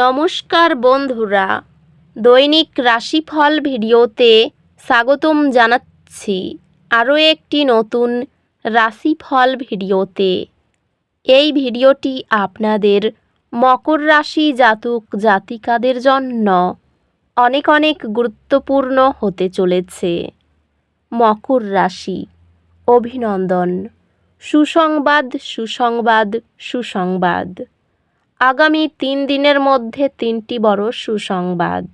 নমস্কার বন্ধুরা। দৈনিক রাশিফল ভিডিওতে স্বাগতম জানাচ্ছি আরও একটি নতুন রাশিফল ভিডিওতে। এই ভিডিওটি আপনাদের মকর রাশি জাতক জাতিকাদের জন্য অনেক অনেক গুরুত্বপূর্ণ হতে চলেছে। মকর রাশি, অভিনন্দন। সুসংবাদ সুসংবাদ সুসংবাদ। আগামী তিন দিনের মধ্যে তিনটি বড় সুসংবাদ।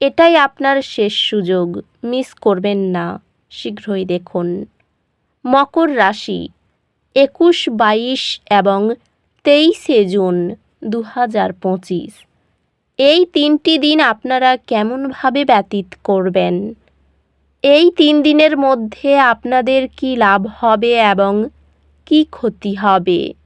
এটাই আপনার শেষ সুযোগ। মিস করবেন না, শীঘ্রই দেখুন। মকর রাশি, একুশ, বাইশ এবং তেইশে জুন দু হাজার পঁচিশ। এই তিনটি দিন আপনারা কেমনভাবে ব্যতীত করবেন? এই তিন দিনের মধ্যে আপনাদের কি লাভ হবে এবং কি ক্ষতি হবে?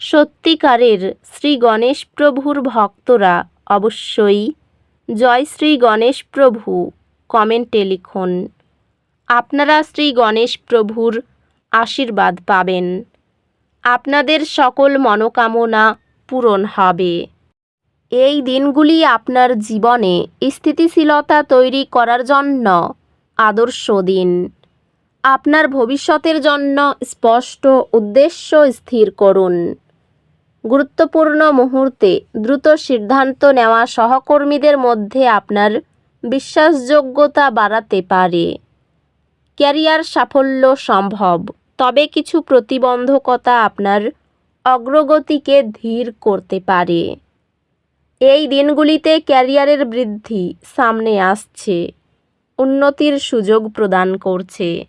সত্যিকারের শ্রী গণেশ প্রভুর ভক্তরা অবশ্যই জয় শ্রী গণেশ প্রভু কমেন্টে লিখুন। আপনারা শ্রী গণেশ প্রভুর আশীর্বাদ পাবেন। আপনাদের সকল মনোকামনা পূরণ হবে। এই দিনগুলি আপনার জীবনে স্থিতিশীলতা তৈরি করার জন্য আদর্শ দিন। আপনার ভবিষ্যতের জন্য স্পষ্ট উদ্দেশ্য স্থির করুন। গুরুত্বপূর্ণ মুহূর্তে দ্রুত সিদ্ধান্ত নেওয়া সহকর্মীদের মধ্যে আপনার বিশ্বাসযোগ্যতা বাড়াতে পারে। ক্যারিয়ার সাফল্য সম্ভব, তবে কিছু প্রতিবন্ধকতা আপনার অগ্রগতিকে ধীর করতে পারে। এই দিনগুলিতে ক্যারিয়ারের বৃদ্ধি সামনে আসছে, উন্নতির সুযোগ প্রদান করছে।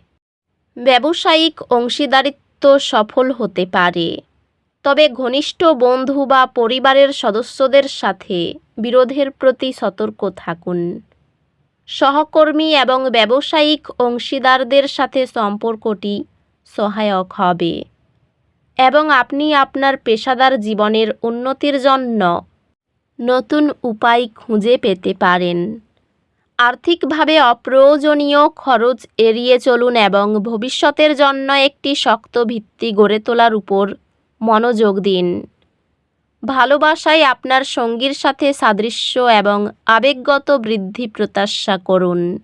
ব্যবসায়িক অংশীদারিত্ব সফল হতে পারে। তবে ঘনিষ্ঠ বন্ধু বা পরিবারের সদস্যদের সাথে বিরোধের প্রতি সতর্ক থাকুন। সহকর্মী এবং ব্যবসায়িক অংশীদারদের সাথে সম্পর্কটি সহায়ক হবে এবং আপনি আপনার পেশাদার জীবনের উন্নতির জন্য নতুন উপায় খুঁজে পেতে পারেন। আর্থিকভাবে অপ্রয়োজনীয় খরচ এড়িয়ে চলুন এবং ভবিষ্যতের জন্য একটি শক্ত ভিত্তি গড়ে তোলার উপর মনোযোগ দিন। ভালোবাসায় আপনার সঙ্গীর সাথে সাদৃশ্য এবং আবেগগত বৃদ্ধি প্রত্যাশা করুন।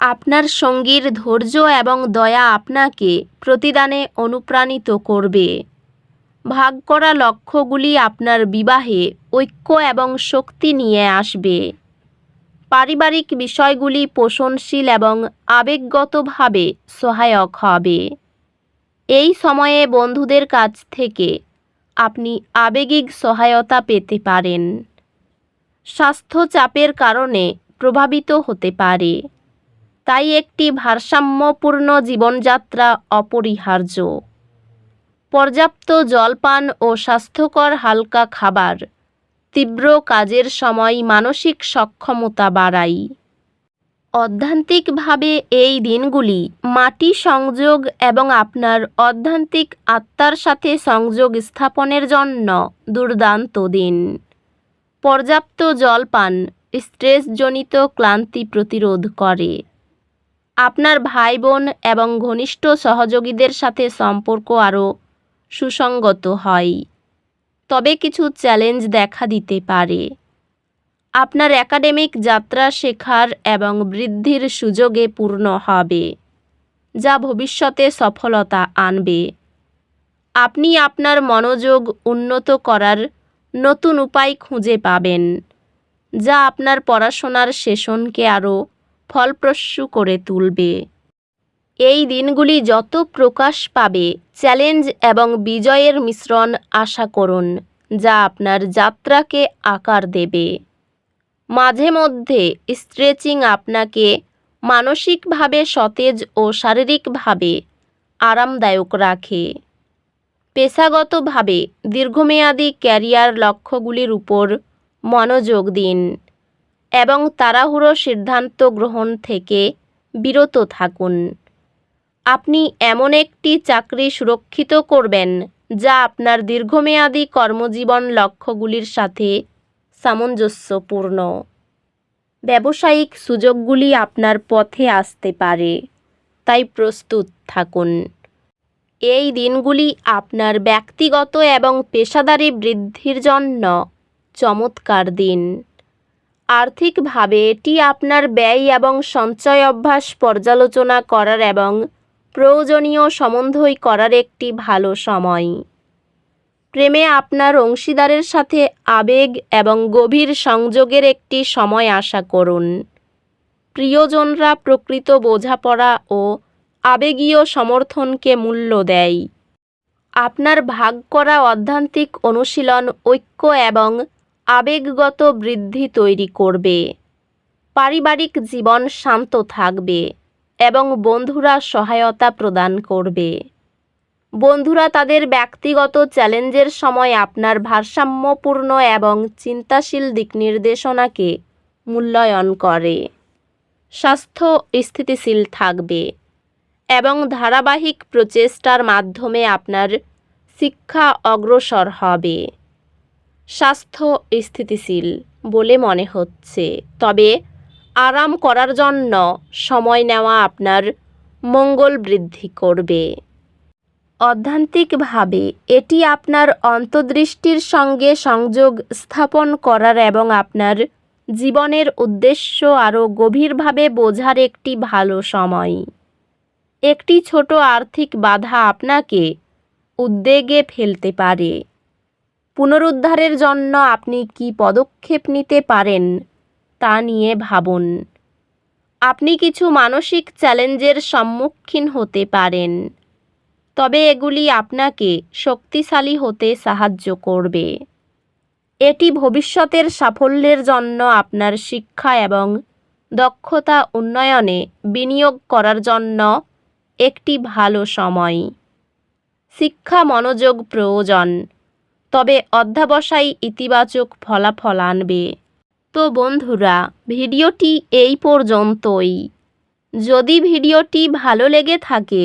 আপনার সঙ্গীর ধৈর্য এবং দয়া আপনাকে প্রতিদানে অনুপ্রাণিত করবে। ভাগ করা লক্ষ্যগুলি আপনার বিবাহে ঐক্য এবং শক্তি নিয়ে আসবে। পারিবারিক বিষয়গুলি পোষণশীল এবং আবেগগতভাবে সহায়ক হবে। এই সময়ে বন্ধুদের কাছ থেকে আপনি আবেগিক সহায়তা পেতে পারেন। স্বাস্থ্য চাপের কারণে প্রভাবিত হতে পারে। তাই একটি ভারসাম্যপূর্ণ জীবনযাত্রা অপরিহার্য। পর্যাপ্ত জলপান ও স্বাস্থ্যকর হালকা খাবার তীব্র কাজের সময় মানসিক সক্ষমতা বাড়ায় অধ্যান্তিকভাবে এই দিনগুলি মাটি সংযোগ এবং আপনার অধ্যান্তিক আত্মার সাথে সংযোগ স্থাপনের জন্য দুর্দান্ত দিন। পর্যাপ্ত জল পান স্ট্রেসজনিত ক্লান্তি প্রতিরোধ করে। আপনার ভাই বোন এবং ঘনিষ্ঠ সহযোগীদের সাথে সম্পর্ক আরও সুসংগত হয়। তবে কিছু চ্যালেঞ্জ দেখা দিতে পারে। আপনার একাডেমিক যাত্রা শেখার এবং বৃদ্ধির সুযোগে পূর্ণ হবে, যা ভবিষ্যতে সফলতা আনবে। আপনি আপনার মনোযোগ উন্নত করার নতুন উপায় খুঁজে পাবেন, যা আপনার পড়াশোনার সেশনকে আরও ফলপ্রসূ করে তুলবে। এই দিনগুলি যত প্রকাশ পাবে, চ্যালেঞ্জ এবং বিজয়ের মিশ্রণ আশা করুন, যা আপনার যাত্রাকে আকার দেবে। মাঝে মধ্যে স্ট্রেচিং আপনাকে মানসিকভাবে সতেজ ও শারীরিকভাবে আরামদায়ক রাখে। পেশাগতভাবে দীর্ঘমেয়াদী ক্যারিয়ার লক্ষ্যগুলির উপর মনোযোগ দিন এবং তাড়াহুড়ো সিদ্ধান্ত গ্রহণ থেকে বিরত থাকুন। আপনি এমন একটি চাকরি সুরক্ষিত করবেন যা আপনার দীর্ঘমেয়াদী কর্মজীবন লক্ষ্যগুলির সাথে সামঞ্জস্যপূর্ণ। ব্যবসায়িক সুযোগগুলি আপনার পথে আসতে পারে, তাই প্রস্তুত থাকুন। এই দিনগুলি আপনার ব্যক্তিগত এবং পেশাদারী বৃদ্ধির জন্য চমৎকার দিন। আর্থিকভাবে এটি আপনার ব্যয় এবং সঞ্চয় অভ্যাস পর্যালোচনা করার এবং প্রয়োজনীয় সম্বন্ধই করার একটি ভালো সময়। প্রেমে আপনার অংশীদারের সাথে আবেগ এবং গভীর সংযোগের একটি সময় আশা করুন। প্রিয়জনরা প্রকৃত বোঝাপড়া ও আবেগীয় সমর্থনকে মূল্য দেয়। আপনার ভাগ করা অধ্যান্তিক অনুশীলন ঐক্য এবং আবেগগত বৃদ্ধি তৈরি করবে। পারিবারিক জীবন শান্ত থাকবে এবং বন্ধুরা সহায়তা প্রদান করবে। বন্ধুরা, তাদের ব্যক্তিগত চ্যালেঞ্জের সময় আপনার ভারসাম্যপূর্ণ এবং চিন্তাশীল দিক নির্দেশনাকে মূল্যায়ন করে। স্বাস্থ্য স্থিতিশীল থাকবে এবং ধারাবাহিক প্রচেষ্টার মাধ্যমে আপনার শিক্ষা অগ্রসর হবে। স্বাস্থ্য স্থিতিশীল বলে মনে হচ্ছে, তবে আরাম করার জন্য সময় নেওয়া আপনার মঙ্গল বৃদ্ধি করবে। অধ্যান্তিকভাবে, এটি আপনার অন্তর্দৃষ্টির সঙ্গে সংযোগ স্থাপন করার এবং আপনার জীবনের উদ্দেশ্য আরও গভীরভাবে বোঝার একটি ভালো সময়। একটি ছোট আর্থিক বাধা আপনাকে উদ্বেগে ফেলতে পারে। পুনরুদ্ধারের জন্য আপনি কি পদক্ষেপ নিতে পারেন তা নিয়ে ভাবুন। আপনি কিছু মানসিক চ্যালেঞ্জের সম্মুখীন হতে পারেন। তবে এগুলি আপনাকে শক্তিশালী হতে সাহায্য করবে। এটি ভবিষ্যতের সাফল্যের জন্য আপনার শিক্ষা এবং দক্ষতা উন্নয়নে বিনিয়োগ করার জন্য একটি ভালো সময়। শিক্ষা মনোযোগ প্রয়োজন, তবে অধ্যাবসায় ইতিবাচক ফলাফল আনবে। তো বন্ধুরা, ভিডিওটি এই পর্যন্তই। যদি ভিডিওটি ভালো লেগে থাকে